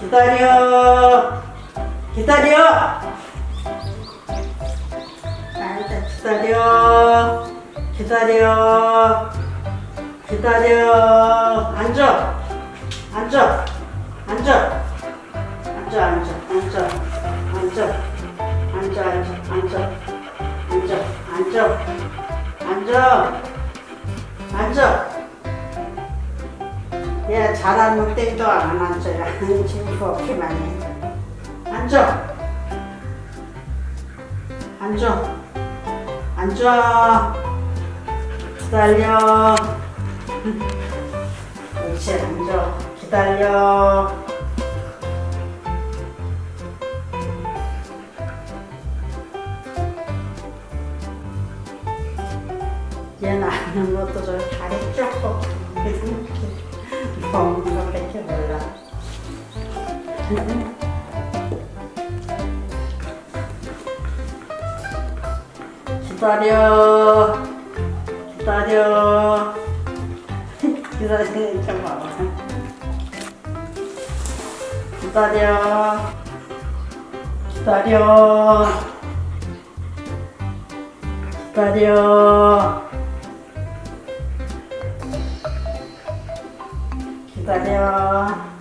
기다려. 기다려. 기다려. 기다려. 기다려. 앉아. 앉아. 앉아. 앉아, 앉아, 앉아. 앉아. 앉아, 앉아, 앉아. 앉아, 앉아. 앉아. 앉아. 얘 잘하는 때도 안 친구 없게 많이 해. 앉아. 앉아. 앉아. 기다려. 옳지, 앉아. 기다려. 얘는 아는 것도 좀 잘했죠. 먹는 거밖에 몰라. 기다려. 기다려. 좀 봐봐. 기다려. 기다려. 기다려. 기다려.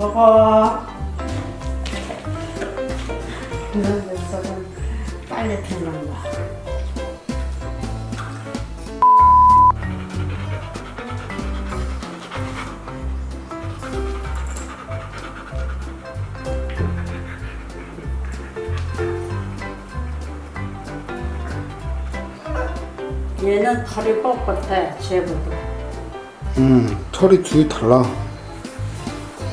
먹어. 빨리 듣는다. 얘는 털이 뻣뻣해, 쟤보다. 음, 털이 둘이 달라.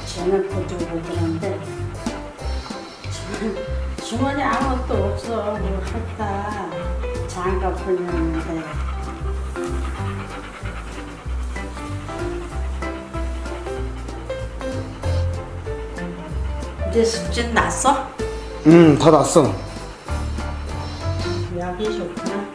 쟤는 보들보들한데 주머니 아무것도 없어 뭐 할까 장갑 풀렸는데 이제 숙진 났어? 음, 다 났어. 약이 좋구나